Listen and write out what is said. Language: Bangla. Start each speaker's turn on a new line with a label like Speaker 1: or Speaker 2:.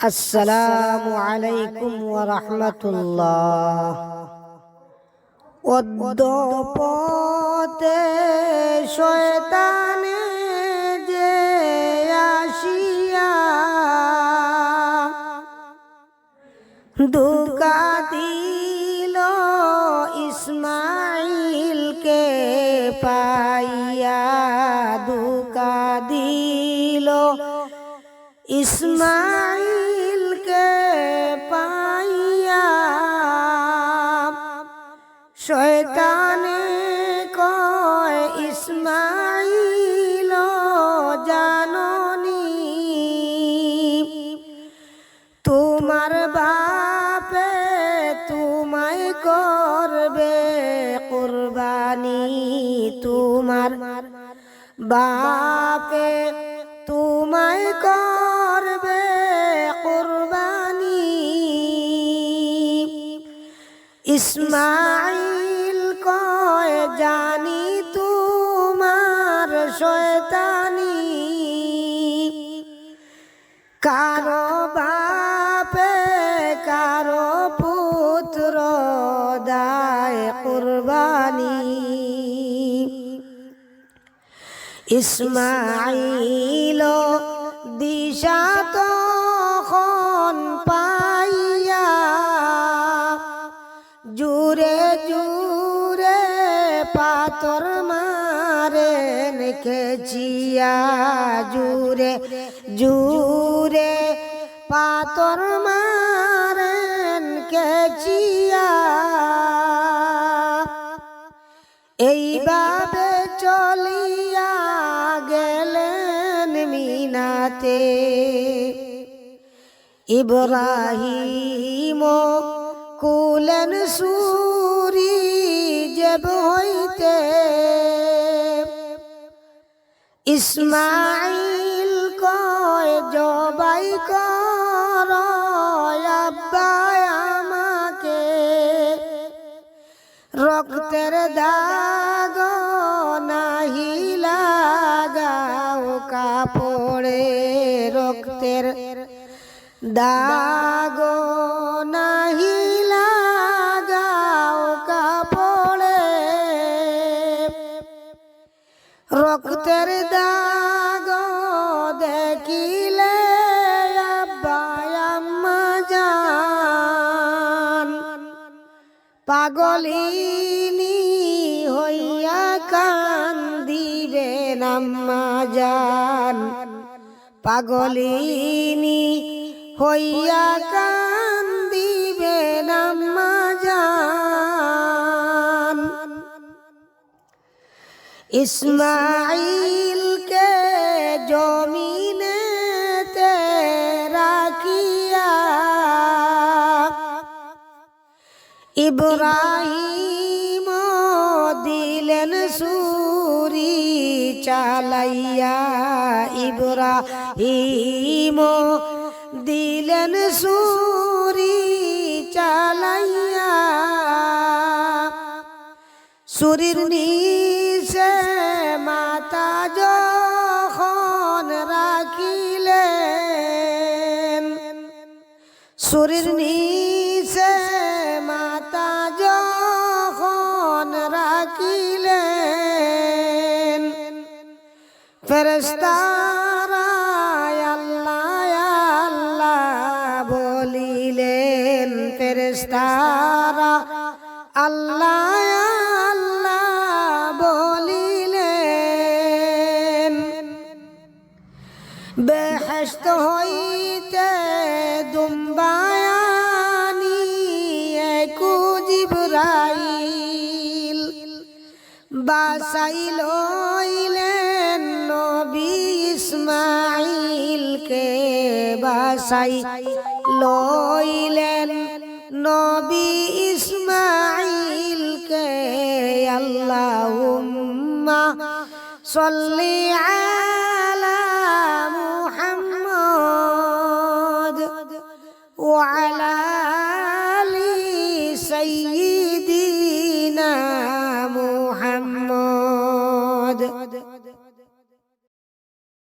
Speaker 1: আসসালামু আলাইকুম ওয়া রাহমাতুল্লাহ অদ্যপতে শয়তানে যে আসিয়া দুকা দিল ইসমাইলকে পাইয়া দুকা দিল ইসমাইলকে শয়তানে কয় ইসমাইল জাননি। তোমার বাপে তোমায় করবে কুরবানি। তোমার বাপে তোমায় করবে কুরবানি। ইসমাইল জানি তোমার শয়তানি। কারও বাপে কারও পুত্র দায় কুরবানি। ইসমাইল দিশা তখন পাতর মারে নেখেছিয়া জুরে। জুরে পাতর মারেন কেচিয়া এইভাবে চলিয়া গেলেন মিনাতে। ইব্রাহিম কুলেন সুরি যে হইতে ইসমাইল কয়, জবাই কর আব্বা আমাকে। রক্তের দাগ নাহি লাগাও, কাপড়ে রক্তের দাগ নাহি লাগাও, কাপড়ে রক্তের দাগ পাগলিনী হইয়া কান্দিবে নাম্মা জান। পাগলিনী হইয়া কান্দিবে নাম্মা জান। ইসমাইলকে জমিনেতে রাখিয়া ইব্রাহিম দিলেন সুরি চালাইয়া। ইব্রাহিম দিলেন সুরি চালাইয়া। সুরির নিচে মাতা যখন রাখিলেন, সুরির নিচে আল্লাহ আল্লাহ বলিলেন ফেরস্তারা আল্লাহ আল্লাহ বলিলেন বেহেস্ত হইতে দুম্বায়ানি কুজিবরাইল বাসাই লইলেন নবী ইসমাইলকে বাসাই লইলেন নবী ইসমাইলকে আল্লাহ সল্লি আলা মুহাম্মদ ওয়ালা আলি